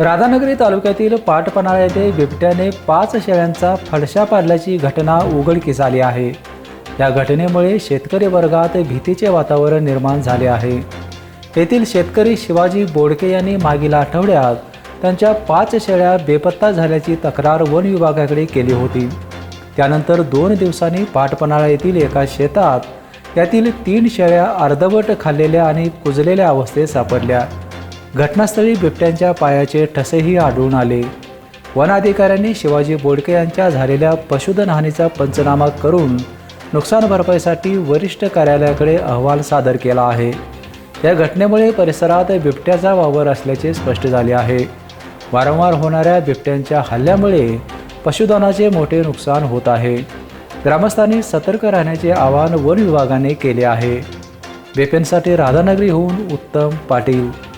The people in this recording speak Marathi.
राधानगरी तालुक्यातील पाटपनाळा येथे बिबट्याने पाच शेळ्यांचा फडशा पाडल्याची घटना उघडकीस आली आहे. या घटनेमुळे शेतकरी वर्गात भीतीचे वातावरण निर्माण झाले आहे. येथील शेतकरी शिवाजी बोडके यांनी मागील आठवड्यात त्यांच्या पाच शेळ्या बेपत्ता झाल्याची तक्रार वन विभागाकडे केली होती. त्यानंतर दोन दिवसांनी पाटपणाळा येथील एका शेतात त्यातील तीन शेळ्या अर्धवट खाल्लेल्या आणि कुजलेल्या अवस्थेत सापडल्या. घटनास्थळी बिबट्यांच्या पायाचे ठसेही आढळून आले. वनाधिकाऱ्यांनी शिवाजी बोडके यांच्या झालेल्या पशुधन हानीचा पंचनामा करून नुकसान भरपाईसाठी वरिष्ठ कार्यालयाकडे अहवाल सादर केला आहे. या घटनेमुळे परिसरात बिबट्याचा वावर असल्याचे स्पष्ट झाले आहे. वारंवार होणाऱ्या बिबट्यांच्या हल्ल्यामुळे पशुधनाचे मोठे नुकसान होत आहे. ग्रामस्थांनी सतर्क राहण्याचे आवाहन वन विभागाने केले आहे. बेपेनसाठी राधानगरीहून उत्तम पाटील